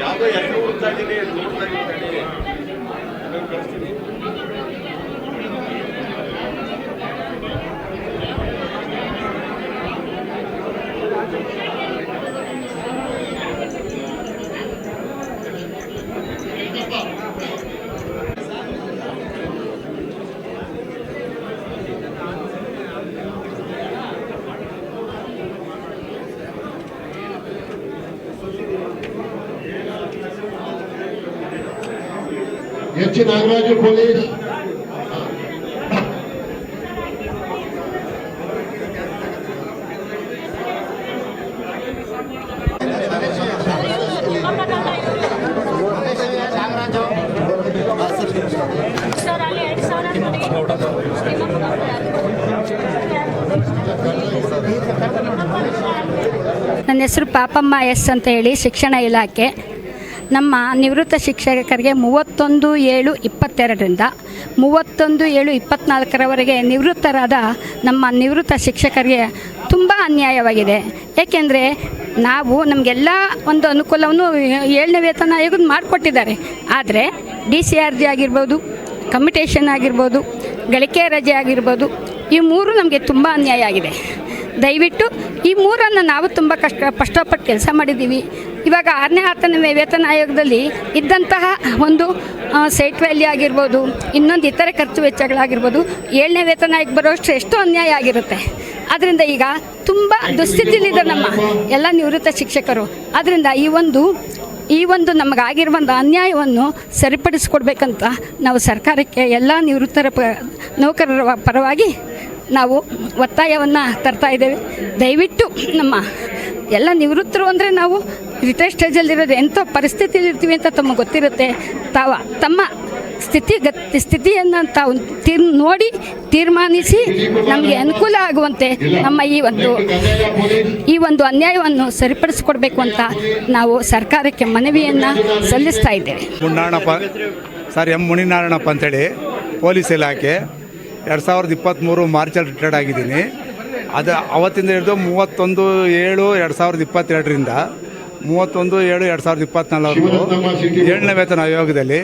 ಯಾವುದೋ ಎಲ್ಲ ಹುಡುಕ್ತಾ ಇದ್ದೀನಿ ನೋಡ್ತಾ ಇದ್ದೀನಿ ಕಳಿಸ್ತೀನಿ ಎರಡು ನಾಗರಾಜು ಪೊಲೀಸ್ ನನ್ನ ಹೆಸರು ಪಾಪಮ್ಮ ಎಸ್ ಅಂತ ಹೇಳಿ ಶಿಕ್ಷಣ ಇಲಾಖೆ. ನಮ್ಮ ನಿವೃತ್ತ ಶಿಕ್ಷಕರಿಗೆ ಮೂವತ್ತೊಂದು ಏಳು ಇಪ್ಪತ್ತೆರಡರಿಂದ ಮೂವತ್ತೊಂದು ಏಳು ಇಪ್ಪತ್ತ್ನಾಲ್ಕರವರೆಗೆ ನಿವೃತ್ತರಾದ ನಮ್ಮ ನಿವೃತ್ತ ಶಿಕ್ಷಕರಿಗೆ ತುಂಬ ಅನ್ಯಾಯವಾಗಿದೆ. ಏಕೆಂದರೆ ನಾವು ನಮಗೆಲ್ಲ ಒಂದು ಅನುಕೂಲವನ್ನು ಏಳನೇ ವೇತನ ಆಯೋಗದ ಮಾಡಿಕೊಟ್ಟಿದ್ದಾರೆ. ಆದರೆ ಡಿ ಸಿ ಆರ್ ಜಿ ಆಗಿರ್ಬೋದು ಕಮಿಟೇಷನ್ ಆಗಿರ್ಬೋದು, ಗಳಿಕೆ ರಜೆ ಆಗಿರ್ಬೋದು, ಈ ಮೂರು ನಮಗೆ ತುಂಬ ಅನ್ಯಾಯ ಆಗಿದೆ. ದಯವಿಟ್ಟು ಈ ಮೂರನ್ನು ನಾವು ತುಂಬ ಕಷ್ಟ, ಕಷ್ಟಪಟ್ಟು ಕೆಲಸ ಮಾಡಿದ್ದೀವಿ. ಇವಾಗ ಆರನೇ ಹತ್ತನೇ ವೇತನ ಆಯೋಗದಲ್ಲಿ ಇದ್ದಂತಹ ಒಂದು ಸೈಟ್ ವ್ಯಾಲ್ಯೂ ಆಗಿರ್ಬೋದು, ಇನ್ನೊಂದು ಇತರೆ ಖರ್ಚು ವೆಚ್ಚಗಳಾಗಿರ್ಬೋದು, ಏಳನೇ ವೇತನ ಆಯೋಗ ಬರೋಷ್ಟು ಎಷ್ಟೋ ಅನ್ಯಾಯ ಆಗಿರುತ್ತೆ. ಆದ್ದರಿಂದ ಈಗ ತುಂಬ ದುಸ್ಥಿತಿಲಿದೆ ನಮ್ಮ ಎಲ್ಲ ನಿವೃತ್ತ ಶಿಕ್ಷಕರು. ಆದ್ದರಿಂದ ಈ ಒಂದು ಈ ಒಂದು ನಮಗಾಗಿರುವಂಥ ಅನ್ಯಾಯವನ್ನು ಸರಿಪಡಿಸಿಕೊಡ್ಬೇಕಂತ ನಾವು ಸರ್ಕಾರಕ್ಕೆ ಎಲ್ಲ ನಿವೃತ್ತರ ಪ, ನೌಕರರ ಪರವಾಗಿ ನಾವು ಒತ್ತಾಯವನ್ನು ತರ್ತಾ ಇದ್ದೇವೆ. ದಯವಿಟ್ಟು ನಮ್ಮ ಎಲ್ಲ ನಿವೃತ್ತರು ಅಂದರೆ ನಾವು ರಿಟೈರ್ ಸ್ಟೇಜಲ್ಲಿರೋದು ಎಂಥ ಪರಿಸ್ಥಿತಿಯಲ್ಲಿ ಇರ್ತೀವಿ ಅಂತ ತಮಗೆ ಗೊತ್ತಿರುತ್ತೆ. ತಾವ ತಮ್ಮ ಸ್ಥಿತಿ ಗತಿ, ಸ್ಥಿತಿಯನ್ನು ತಾವು ತೀರ್, ನೋಡಿ ತೀರ್ಮಾನಿಸಿ ನಮಗೆ ಅನುಕೂಲ ಆಗುವಂತೆ ನಮ್ಮ ಈ ಒಂದು ಈ ಒಂದು ಅನ್ಯಾಯವನ್ನು ಸರಿಪಡಿಸಿಕೊಡ್ಬೇಕು ಅಂತ ನಾವು ಸರ್ಕಾರಕ್ಕೆ ಮನವಿಯನ್ನು ಸಲ್ಲಿಸ್ತಾ ಇದ್ದೇವೆ. ಮುನ್ನಾರಣಪ್ಪ ಸರ್ ಎಂ ಮುನಿನಾರಾಯಣಪ್ಪ ಅಂತೇಳಿ ಪೊಲೀಸ್ ಇಲಾಖೆ ಎರಡು ಸಾವಿರದ ಇಪ್ಪತ್ತ್ಮೂರು ಮಾರ್ಚಲ್ಲಿ ರಿಟೈರ್ಡ್ ಆಗಿದ್ದೀನಿ. ಅದು ಅವತ್ತಿಂದ ಹಿಡಿದು ಮೂವತ್ತೊಂದು ಏಳು ಎರಡು ಸಾವಿರದ ಇಪ್ಪತ್ತೆರಡರಿಂದ ಮೂವತ್ತೊಂದು ಏಳು ಎರಡು ಸಾವಿರದ ಇಪ್ಪತ್ತ್ನಾಲ್ಕು ಏಳನೇ ವೇತನ ಆಯೋಗದಲ್ಲಿ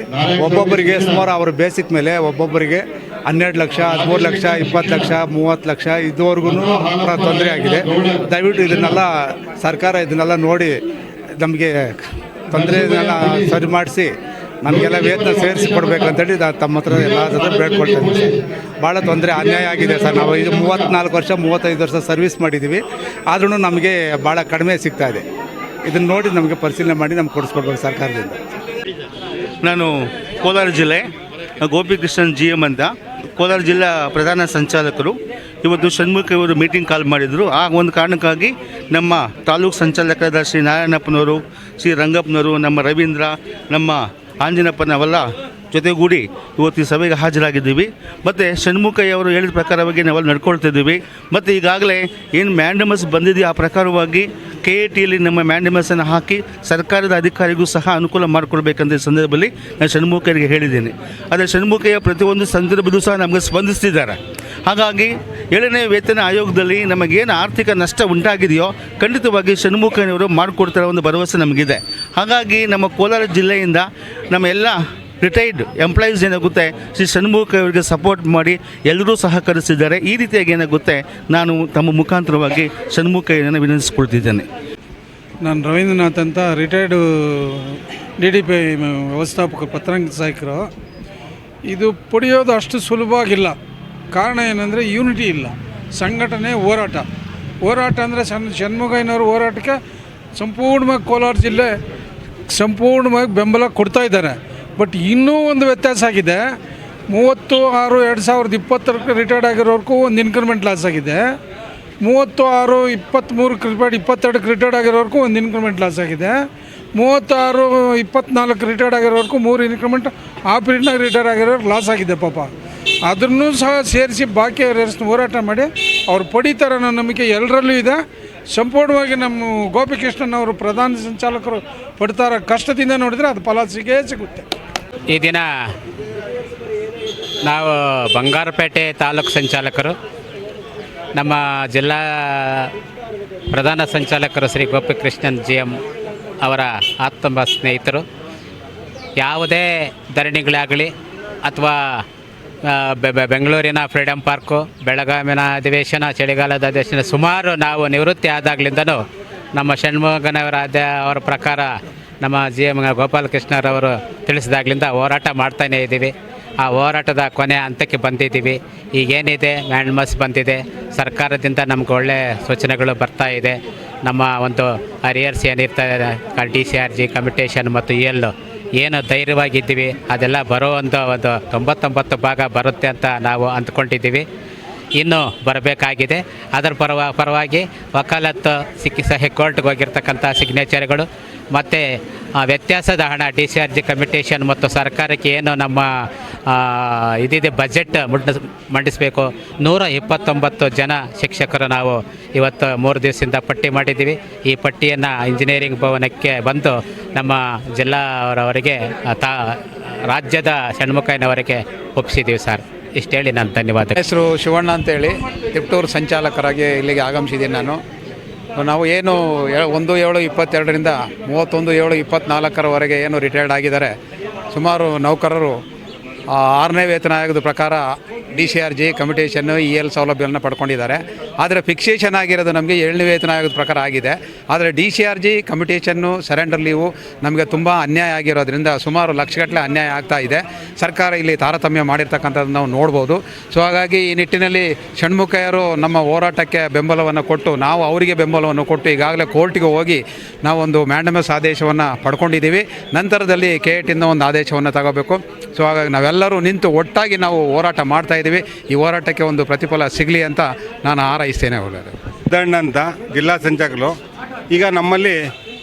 ಒಬ್ಬೊಬ್ಬರಿಗೆ ಸುಮಾರು ಅವರ ಬೇಸಿಕ್ ಮೇಲೆ ಒಬ್ಬೊಬ್ಬರಿಗೆ ಹನ್ನೆರಡು ಲಕ್ಷ ಹದಿಮೂರು ಲಕ್ಷ ಇಪ್ಪತ್ತು ಲಕ್ಷ ಮೂವತ್ತು ಲಕ್ಷ ಇದುವರೆಗೂ ತೊಂದರೆ ಆಗಿದೆ. ದಯವಿಟ್ಟು ಇದನ್ನೆಲ್ಲ ಸರ್ಕಾರ ಇದನ್ನೆಲ್ಲ ನೋಡಿ ನಮಗೆ ತೊಂದರೆ ಸರಿ ಮಾಡಿಸಿ. ನಮಗೆಲ್ಲ ವೇತನ ಸೇರಿಸಿ ಕೊಡಬೇಕು ನಾ ತಮ್ಮ ಹತ್ರ ಎಲ್ಲ ಹತ್ರ ಬೇಡ್ಕೊಳ್ತೇನೆ ಸರ್. ಭಾಳ ತೊಂದರೆ, ಅನ್ಯಾಯ ಆಗಿದೆ ಸರ್. ನಾವು ಇದು ಮೂವತ್ತ್ನಾಲ್ಕು ವರ್ಷ, ಮೂವತ್ತೈದು ವರ್ಷ ಸರ್ವಿಸ್ ಮಾಡಿದ್ದೀವಿ. ಆದ್ರೂ ನಮಗೆ ಭಾಳ ಕಡಿಮೆ ಸಿಗ್ತಾ ಇದೆ. ಇದನ್ನು ನೋಡಿ ನಮಗೆ ಪರಿಶೀಲನೆ ಮಾಡಿ ನಮ್ಗೆ ಕೊಡಿಸ್ಕೊಡ್ಬೇಕು ಸರ್ಕಾರದಿಂದ. ನಾನು ಕೋಲಾರ ಜಿಲ್ಲೆ, ಗೋಪಿಕೃಷ್ಣನ್ ಜಿ ಎಂ ಅಂತ. ಕೋಲಾರ ಜಿಲ್ಲಾ ಪ್ರಧಾನ ಸಂಚಾಲಕರು. ಇವತ್ತು ಷಣ್ಮುಖ ಇವರು ಮೀಟಿಂಗ್ ಕಾಲ್ ಮಾಡಿದರು. ಆ ಒಂದು ಕಾರಣಕ್ಕಾಗಿ ನಮ್ಮ ತಾಲೂಕು ಸಂಚಾಲಕರಾದ ಶ್ರೀ ನಾರಾಯಣಪ್ಪನವರು, ಶ್ರೀ ರಂಗಪ್ಪನವರು, ನಮ್ಮ ರವೀಂದ್ರ, ನಮ್ಮ ಆಂಜನಪ್ಪ ನಾವೆಲ್ಲ ಜೊತೆಗೂಡಿ ಇವತ್ತು ಈ ಸಭೆಗೆ ಹಾಜರಾಗಿದ್ದೀವಿ. ಮತ್ತು ಷಣ್ಮುಖಯ್ಯವರು ಹೇಳಿದ ಪ್ರಕಾರವಾಗಿ ನಾವೆಲ್ಲ ನಡ್ಕೊಳ್ತಿದ್ದೀವಿ. ಮತ್ತು ಈಗಾಗಲೇ ಏನು ಮ್ಯಾಂಡಮಸ್ ಬಂದಿದೆಯೋ ಆ ಪ್ರಕಾರವಾಗಿ ಕೆ ಎ ಟಿಯಲ್ಲಿ ನಮ್ಮ ಮ್ಯಾಂಡಮಸನ್ನು ಹಾಕಿ ಸರ್ಕಾರದ ಅಧಿಕಾರಿಗೂ ಸಹ ಅನುಕೂಲ ಮಾಡಿಕೊಡ್ಬೇಕಂತ ಸಂದರ್ಭದಲ್ಲಿ ನಾನು ಷಣ್ಮುಖರಿಗೆ ಹೇಳಿದ್ದೀನಿ. ಆದರೆ ಷಣ್ಮುಖಯ್ಯ ಪ್ರತಿಯೊಂದು ಸಂದರ್ಭದೂ ಸಹ ನಮಗೆ ಸ್ಪಂದಿಸ್ತಿದ್ದಾರೆ. ಹಾಗಾಗಿ ಏಳನೇ ವೇತನ ಆಯೋಗದಲ್ಲಿ ನಮಗೇನು ಆರ್ಥಿಕ ನಷ್ಟ ಉಂಟಾಗಿದೆಯೋ ಖಂಡಿತವಾಗಿ ಷಣ್ಮುಖನವರು ಮಾಡಿಕೊಡ್ತಾರೆ ಒಂದು ಭರವಸೆ ನಮಗಿದೆ. ಹಾಗಾಗಿ ನಮ್ಮ ಕೋಲಾರ ಜಿಲ್ಲೆಯಿಂದ ನಮ್ಮ ಎಲ್ಲ ರಿಟೈರ್ಡ್ ಎಂಪ್ಲಾಯೀಸ್ ಏನಾಗುತ್ತೆ, ಶ್ರೀ ಷಣ್ಮುಖ ಅವರಿಗೆ ಸಪೋರ್ಟ್ ಮಾಡಿ ಎಲ್ಲರೂ ಸಹಕರಿಸಿದ್ದಾರೆ ಈ ರೀತಿಯಾಗಿ ಏನಾಗುತ್ತೆ, ನಾನು ತಮ್ಮ ಮುಖಾಂತರವಾಗಿ ಷಣ್ಮುಖಯ್ಯನನ್ನು ವಿನಂತಿಸಿಕೊಳ್ತಿದ್ದೇನೆ. ನಾನು ರವೀಂದ್ರನಾಥ್ ಅಂತ ರಿಟೈರ್ಡು ಡಿ ಡಿ ಪಿ ವ್ಯವಸ್ಥಾಪಕ, ಪತ್ರಾಂಗ ಸಹಾಯಕರು. ಇದು ಪಡೆಯೋದು ಅಷ್ಟು ಸುಲಭವಾಗಿಲ್ಲ. ಕಾರಣ ಏನಂದರೆ ಯೂನಿಟಿ ಇಲ್ಲ. ಸಂಘಟನೆ ಹೋರಾಟ. ಹೋರಾಟ ಅಂದರೆ ಸಣ್ಣ ಷಣ್ಮುಗಯ್ಯನವರು ಹೋರಾಟಕ್ಕೆ ಸಂಪೂರ್ಣವಾಗಿ ಕೋಲಾರ ಜಿಲ್ಲೆ ಸಂಪೂರ್ಣವಾಗಿ ಬೆಂಬಲ ಕೊಡ್ತಾ ಇದ್ದಾರೆ. ಬಟ್ ಇನ್ನೂ ಒಂದು ವ್ಯತ್ಯಾಸ ಆಗಿದೆ. ಮೂವತ್ತು ಆರು ಎರಡು ಸಾವಿರದ ಇಪ್ಪತ್ತರಕ್ಕೆ ರಿಟೈರ್ಡ್ ಆಗಿರೋರ್ಗೂ ಒಂದು ಇನ್ಕ್ರಿಮೆಂಟ್ ಲಾಸ್ ಆಗಿದೆ. ಮೂವತ್ತು ಆರು ಇಪ್ಪತ್ತ್ಮೂರಕ್ಕೆ ರಿಟೈರ್ಡ್ ಇಪ್ಪತ್ತೆರಡಕ್ಕೆ ರಿಟೈರ್ಡ್ ಆಗಿರೋರ್ಗೂ ಒಂದು ಇನ್ಕ್ರಿಮೆಂಟ್ ಲಾಸ್ ಆಗಿದೆ. ಮೂವತ್ತಾರು ಇಪ್ಪತ್ನಾಲ್ಕು ರಿಟೈರ್ಡ್ ಆಗಿರೋರ್ಗೂ ಮೂರು ಇನ್ಕ್ರಿಮೆಂಟ್ ಆ ಪೀರಿಯಡ್ನಾಗ ರಿಟೈರ್ ಆಗಿರೋರು ಲಾಸ್ ಆಗಿದೆ ಪಾಪ. ಅದನ್ನು ಸಹ ಸೇರಿಸಿ ಬಾಕಿ ಹೋರಾಟ ಮಾಡಿ, ಅವ್ರು ಪಡಿತಾರೆ ಅನ್ನೋ ನಂಬಿಕೆ ಎಲ್ಲರಲ್ಲೂ ಇದೆ. ಸಂಪೂರ್ಣವಾಗಿ ನಮ್ಮ ಗೋಪಿಕೃಷ್ಣನ್ ಅವರು ಪ್ರಧಾನ ಸಂಚಾಲಕರು ಪಡ್ತಾರ ಕಷ್ಟದಿಂದ ನೋಡಿದರೆ ಅದು ಫಲ ಸಿಗೇ ಸಿಗುತ್ತೆ. ಈ ದಿನ ನಾವು ಬಂಗಾರಪೇಟೆ ತಾಲೂಕು ಸಂಚಾಲಕರು, ನಮ್ಮ ಜಿಲ್ಲಾ ಪ್ರಧಾನ ಸಂಚಾಲಕರು ಶ್ರೀ ಗೋಪಿಕೃಷ್ಣನ್ ಜಿ ಎಂ ಅವರ ಆತ್ಮ ಸ್ನೇಹಿತರು ಯಾವುದೇ ಧರಣಿಗಳಾಗಲಿ ಅಥವಾ ಬೆಂಗಳೂರಿನ ಫ್ರೀಡಮ್ ಪಾರ್ಕು, ಬೆಳಗಾವಿನ ಅಧಿವೇಶನ, ಚಳಿಗಾಲದ ಅಧಿವೇಶನ, ಸುಮಾರು ನಾವು ನಿವೃತ್ತಿ ಆದಾಗಲಿಂದನೂ ನಮ್ಮ ಷಣ್ಮುಗನವರ ಅದ ಅವರ ಪ್ರಕಾರ ನಮ್ಮ ಜಿ ಎಂ ಗೋಪಾಲಕೃಷ್ಣರವರು ತಿಳಿಸಿದಾಗಲಿಂದ ಹೋರಾಟ ಮಾಡ್ತಾನೇ ಇದ್ದೀವಿ. ಆ ಹೋರಾಟದ ಕೊನೆ ಹಂತಕ್ಕೆ ಬಂದಿದ್ದೀವಿ. ಈಗೇನಿದೆ? ಮ್ಯಾಂಡ್ಮಸ್ ಬಂದಿದೆ. ಸರ್ಕಾರದಿಂದ ನಮ್ಗೆ ಒಳ್ಳೆ ಸೂಚನೆಗಳು ಬರ್ತಾ ಇದೆ. ನಮ್ಮ ಒಂದು ಅರಿಯರ್ಸ್ ಏನಿರ್ತದೆ D C R G commutation ಮತ್ತು ಇ ಎಲ್ ಏನು ಧೈರ್ಯವಾಗಿದ್ದೀವಿ ಅದೆಲ್ಲ ಬರೋ ಒಂದು ಒಂದು ತೊಂಬತ್ತೊಂಬತ್ತು ಭಾಗ ಬರುತ್ತೆ ಅಂತ ನಾವು ಅಂದ್ಕೊಂಡಿದ್ದೀವಿ. ಇನ್ನೂ ಬರಬೇಕಾಗಿದೆ. ಅದರ ಪರವ ಪರವಾಗಿ ವಕಾಲತ್ತು ಸಿಕ್ಕಿ ಸಹ ಕೋರ್ಟ್ಗೆ ಹೋಗಿರ್ತಕ್ಕಂಥ ಸಿಗ್ನೇಚರ್ಗಳು ಮತ್ತು ವ್ಯತ್ಯಾಸದ ಹಣ D C R G commutation ಮತ್ತು ಸರ್ಕಾರಕ್ಕೆ ಏನು ನಮ್ಮ ಇದಿದೆ ಬಜೆಟ್ ಮುಟ್ಟಿಸ್ ಮಂಡಿಸಬೇಕು. ನೂರ ಇಪ್ಪತ್ತೊಂಬತ್ತು ಜನ ಶಿಕ್ಷಕರು ನಾವು ಇವತ್ತು ಮೂರು ದಿವಸದಿಂದ ಪಟ್ಟಿ ಮಾಡಿದ್ದೀವಿ. ಈ ಪಟ್ಟಿಯನ್ನು ಇಂಜಿನಿಯರಿಂಗ್ ಭವನಕ್ಕೆ ಬಂದು ನಮ್ಮ ಜಿಲ್ಲಾವರವರಿಗೆ ಆ, ತಾ ರಾಜ್ಯದ ಷಣ್ಮುಖಯ್ಯನವರಿಗೆ ಒಪ್ಪಿಸಿದ್ದೀವಿ ಸರ್. ಇಷ್ಟೇಳಿ ನಾನು ಧನ್ಯವಾದ ಹೆಸರು ಶಿವಣ್ಣ ಅಂತೇಳಿ. ತಿಪ್ಟೂರು ಸಂಚಾಲಕರಾಗಿ ಇಲ್ಲಿಗೆ ಆಗಮಿಸಿದ್ದೀನಿ ನಾನು. ನಾವು ಏನು ಒಂದು ಏಳು ಇಪ್ಪತ್ತೆರಡರಿಂದ ಮೂವತ್ತೊಂದು ಏಳು ಇಪ್ಪತ್ತ್ನಾಲ್ಕರವರೆಗೆ ಏನು ರಿಟೈರ್ಡ್ ಆಗಿದ್ದಾರೆ. ಸುಮಾರು ನೌಕರರು ಆರನೇ ವೇತನ ಆಯೋಗದ ಪ್ರಕಾರ D C R G commutation E L ಸೌಲಭ್ಯವನ್ನು ಪಡ್ಕೊಂಡಿದ್ದಾರೆ. ಆದರೆ ಫಿಕ್ಸೇಷನ್ ಆಗಿರೋದು ನಮಗೆ ಏಳನೇ ವೇತನ ಆಯೋಗದ ಪ್ರಕಾರ ಆಗಿದೆ. ಆದರೆ D C R G commutation surrender leave ನಮಗೆ ತುಂಬ ಅನ್ಯಾಯ ಆಗಿರೋದ್ರಿಂದ ಸುಮಾರು ಲಕ್ಷಗಟ್ಟಲೆ ಅನ್ಯಾಯ ಆಗ್ತಾ ಇದೆ. ಸರ್ಕಾರ ಇಲ್ಲಿ ತಾರತಮ್ಯ ಮಾಡಿರ್ತಕ್ಕಂಥದ್ದು ನಾವು ನೋಡ್ಬೋದು. ಸೊ ಹಾಗಾಗಿ ಈ ನಿಟ್ಟಿನಲ್ಲಿ ಷಣ್ಮುಖಯ್ಯರು ನಮ್ಮ ಹೋರಾಟಕ್ಕೆ ಬೆಂಬಲವನ್ನು ಕೊಟ್ಟು, ನಾವು ಅವರಿಗೆ ಬೆಂಬಲವನ್ನು ಕೊಟ್ಟು ಈಗಾಗಲೇ ಕೋರ್ಟಿಗೆ ಹೋಗಿ ನಾವೊಂದು ಮ್ಯಾಂಡಮಸ್ ಆದೇಶವನ್ನು ಪಡ್ಕೊಂಡಿದ್ದೀವಿ. ನಂತರದಲ್ಲಿ ಕೆ ಎಟಿಂದ ಒಂದು ಆದೇಶವನ್ನು ತಗೋಬೇಕು. ಸೊ ಹಾಗಾಗಿ ನಾವೆಲ್ಲರೂ ನಿಂತು ಒಟ್ಟಾಗಿ ನಾವು ಹೋರಾಟ ಮಾಡ್ತಾ ಇದ್ದೀವಿ. ಈ ಹೋರಾಟಕ್ಕೆ ಒಂದು ಪ್ರತಿಫಲ ಸಿಗಲಿ ಅಂತ ನಾನು ಹಾರೈಸ್ತೇನೆ ಒಳ್ಳೆಯದು ಸಿದ್ದಣ್ಣ ಅಂತ ಜಿಲ್ಲಾ ಸಂಚಾಲಕರು ಈಗ ನಮ್ಮಲ್ಲಿ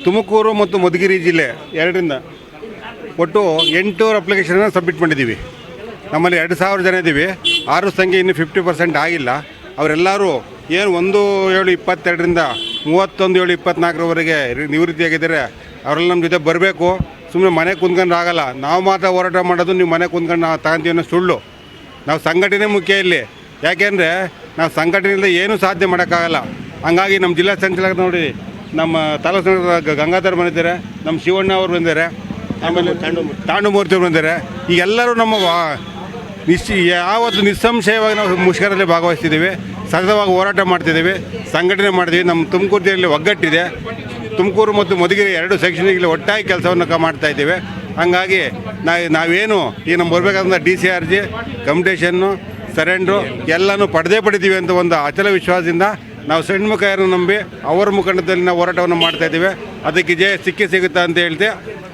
ತುಮಕೂರು ಮತ್ತು ಮಧುಗಿರಿ ಜಿಲ್ಲೆ ಎರಡರಿಂದ ಒಟ್ಟು ಎಂಟುನೂರು ಅಪ್ಲಿಕೇಶನನ್ನು ಸಬ್ಮಿಟ್ ಮಾಡಿದ್ದೀವಿ. ನಮ್ಮಲ್ಲಿ ಎರಡು ಸಾವಿರ ಜನ ಇದ್ದೀವಿ. ಆರು ಸಂಖ್ಯೆ ಇನ್ನೂ ಫಿಫ್ಟಿ ಪರ್ಸೆಂಟ್ ಆಗಿಲ್ಲ. ಅವರೆಲ್ಲರೂ ಏನು ಒಂದು ಏಳು ಇಪ್ಪತ್ತೆರಡರಿಂದ ಮೂವತ್ತೊಂದು ಏಳು ಇಪ್ಪತ್ನಾಲ್ಕರವರೆಗೆ ನಿವೃತ್ತಿಯಾಗಿದ್ದಾರೆ. ಅವರೆಲ್ಲ ನಮ್ಮ ಜೊತೆ ಬರಬೇಕು. ಸುಮ್ಮನೆ ಮನೆ ಕುಂತ್ಕೊಂಡು ಆಗಲ್ಲ. ನಾವು ಮಾತ್ರ ಹೋರಾಟ ಮಾಡೋದು, ನೀವು ಮನೆ ಕುಂತ್ಕೊಂಡು ನಾವು ತಗೊಂತೀವಿ ಅನ್ನೋ ಸುಳ್ಳು. ನಾವು ಸಂಘಟನೆ ಮುಖ್ಯ ಇಲ್ಲಿ. ಯಾಕೆಂದರೆ ನಾವು ಸಂಘಟನೆಯಿಂದ ಏನೂ ಸಾಧ್ಯ ಮಾಡೋಕ್ಕಾಗಲ್ಲ. ಹಂಗಾಗಿ ನಮ್ಮ ಜಿಲ್ಲಾ ಸಂಚಾಲಕ ನೋಡಿ, ನಮ್ಮ ತಾಲೂಕು ಗಂಗಾಧರ್ ಬಂದಿದ್ದಾರೆ, ನಮ್ಮ ಶಿವಣ್ಣ ಅವರು ಬಂದಿದ್ದಾರೆ, ಆಮೇಲೆ ತಾಂಡುಮೂರ್ತಿ ಅವರು ಬಂದಿದ್ದಾರೆ. ಈ ಎಲ್ಲರೂ ನಮ್ಮ ನಿಶ್ಚಿ ಯಾವತ್ತು ನಿಸ್ಸಂಶಯವಾಗಿ ನಾವು ಮುಷ್ಕರದಲ್ಲಿ ಭಾಗವಹಿಸ್ತಿದ್ದೀವಿ, ಸತತವಾಗಿ ಹೋರಾಟ ಮಾಡ್ತಿದ್ದೀವಿ, ಸಂಘಟನೆ ಮಾಡ್ತೀವಿ ನಮ್ಮ ತುಮಕೂರು ಜಿಲ್ಲೆಯಲ್ಲಿ ಒಗ್ಗಟ್ಟಿದೆ. ತುಮಕೂರು ಮತ್ತು ಮಧುಗಿರಿ ಎರಡು ಸೆಕ್ಷನ್ಗಳಲ್ಲಿ ಒಟ್ಟಾಗಿ ಕೆಲಸವನ್ನು ಮಾಡ್ತಾ ಇದ್ದೇವೆ. ಹಂಗಾಗಿ ನಾವು, ನಾವೇನು, ಈಗ ನಮ್ಮ ಬರಬೇಕಾದಂಥ D C R G commutation surrender, ಎಲ್ಲನೂ ಪಡೆದೇ ಪಡಿತೀವಿ ಅಂತ ಒಂದು ಅಚಲ ವಿಶ್ವಾಸದಿಂದ ನಾವು ಷಣ್ಮುಖರನ್ನು ನಂಬಿ ಅವರ ಮುಖಂಡದಲ್ಲಿ ನಾವು ಹೋರಾಟವನ್ನು ಮಾಡ್ತಾ ಇದ್ದೀವಿ. ಅದಕ್ಕೆ ಜಯ ಸಿಕ್ಕಿ ಸಿಗುತ್ತಾ ಅಂತ ಹೇಳ್ತೆ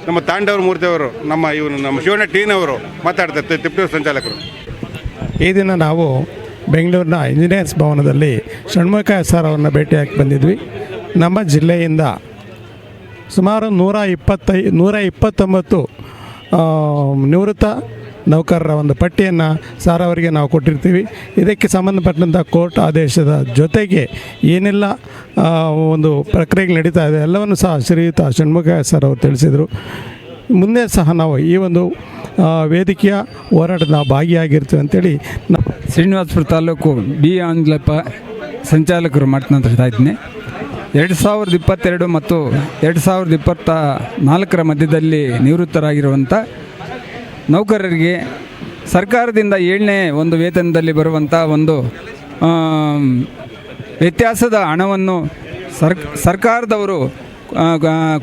ನಮ್ಮ ತಾಂಡವ್ರ ಮೂರ್ತಿಯವರು, ನಮ್ಮ ಇವನು, ನಮ್ಮ ಶಿವಣ್ಣ ಟೀನವರು ಮಾತಾಡ್ತಾರೆ ತಿಪ್ಪೂರು ಸಂಚಾಲಕರು. ಈ ದಿನ ನಾವು ಬೆಂಗಳೂರಿನ ಇಂಜಿನಿಯರ್ಸ್ ಭವನದಲ್ಲಿ ಷಣ್ಮುಖ ಸರ್ ಅವ್ರನ್ನ ಭೇಟಿಯಾಗಿ ಬಂದಿದ್ವಿ. ನಮ್ಮ ಜಿಲ್ಲೆಯಿಂದ ಸುಮಾರು ನೂರ ಇಪ್ಪತ್ತೈ ನೂರ ಇಪ್ಪತ್ತೊಂಬತ್ತು ನಿವೃತ್ತ ನೌಕರರ ಒಂದು ಪಟ್ಟಿಯನ್ನು ಸಾರ್ ಅವರಿಗೆ ನಾವು ಕೊಟ್ಟಿರ್ತೀವಿ. ಇದಕ್ಕೆ ಸಂಬಂಧಪಟ್ಟಂಥ ಕೋರ್ಟ್ ಆದೇಶದ ಜೊತೆಗೆ ಏನೆಲ್ಲ ಒಂದು ಪ್ರಕ್ರಿಯೆಗಳು ನಡೀತಾ ಇದೆ ಎಲ್ಲವನ್ನು ಸಹ ಶ್ರೀಯುತ ಷಣ್ಮುಖ ಸರ್ ಅವರು ತಿಳಿಸಿದರು. ಮುಂದೆ ಸಹ ನಾವು ಈ ಒಂದು ವೇದಿಕೆಯ ಹೋರಾಟದ ಭಾಗಿಯಾಗಿರ್ತೀವಿ ಅಂತೇಳಿ ಶ್ರೀನಿವಾಸಪುರ ತಾಲೂಕು ಬಿ ಆಂಗ್ಲಪ್ಪ ಸಂಚಾಲಕರು ಮಾತನಾಡ್ತಾ ಇದ್ದೀನಿ. ಎರಡು ಸಾವಿರದ ಇಪ್ಪತ್ತೆರಡು ಮತ್ತು ಎರಡು ಸಾವಿರದ ಇಪ್ಪತ್ತ ನಾಲ್ಕರ ಮಧ್ಯದಲ್ಲಿ ನಿವೃತ್ತರಾಗಿರುವಂಥ ನೌಕರರಿಗೆ ಸರ್ಕಾರದಿಂದ ಏಳನೇ ಒಂದು ವೇತನದಲ್ಲಿ ಬರುವಂಥ ಒಂದು ವ್ಯತ್ಯಾಸದ ಹಣವನ್ನು ಸರ್, ಸರ್ಕಾರದವರು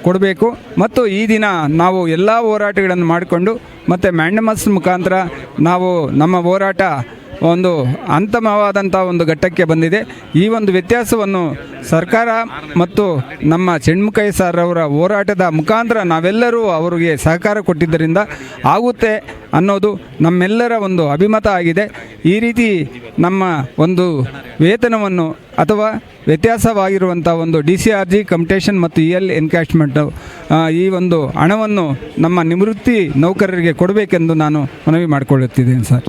ಕೊಡಬೇಕು. ಮತ್ತು ಈ ದಿನ ನಾವು ಎಲ್ಲ ಹೋರಾಟಗಳನ್ನು ಮಾಡಿಕೊಂಡು ಮತ್ತು ಮ್ಯಾಂಡಮಸ್ ಮುಖಾಂತರ ನಾವು ನಮ್ಮ ಹೋರಾಟ ಒಂದು ಅಂತಮವಾದಂಥ ಒಂದು ಘಟ್ಟಕ್ಕೆ ಬಂದಿದೆ. ಈ ಒಂದು ವ್ಯತ್ಯಾಸವನ್ನು ಸರ್ಕಾರ ಮತ್ತು ನಮ್ಮ ಚೆಣ್ಮುಖಯ್ಯ ಸರ್ ಅವರ ಹೋರಾಟದ ಮುಖಾಂತರ ನಾವೆಲ್ಲರೂ ಅವರಿಗೆ ಸಹಕಾರ ಕೊಟ್ಟಿದ್ದರಿಂದ ಆಗುತ್ತೆ ಅನ್ನೋದು ನಮ್ಮೆಲ್ಲರ ಒಂದು ಅಭಿಮತ ಆಗಿದೆ. ಈ ರೀತಿ ನಮ್ಮ ಒಂದು ವೇತನವನ್ನು ಅಥವಾ ವ್ಯತ್ಯಾಸವಾಗಿರುವಂಥ ಒಂದು D C R G computation ಮತ್ತು ಇ ಎಲ್ ಎನ್ಕ್ಯಾಶ್ಮೆಂಟು ಈ ಒಂದು ಹಣವನ್ನು ನಮ್ಮ ನಿವೃತ್ತಿ ನೌಕರರಿಗೆ ಕೊಡಬೇಕೆಂದು ನಾನು ಮನವಿ ಮಾಡಿಕೊಳ್ಳುತ್ತಿದ್ದೇನೆ ಸರ್.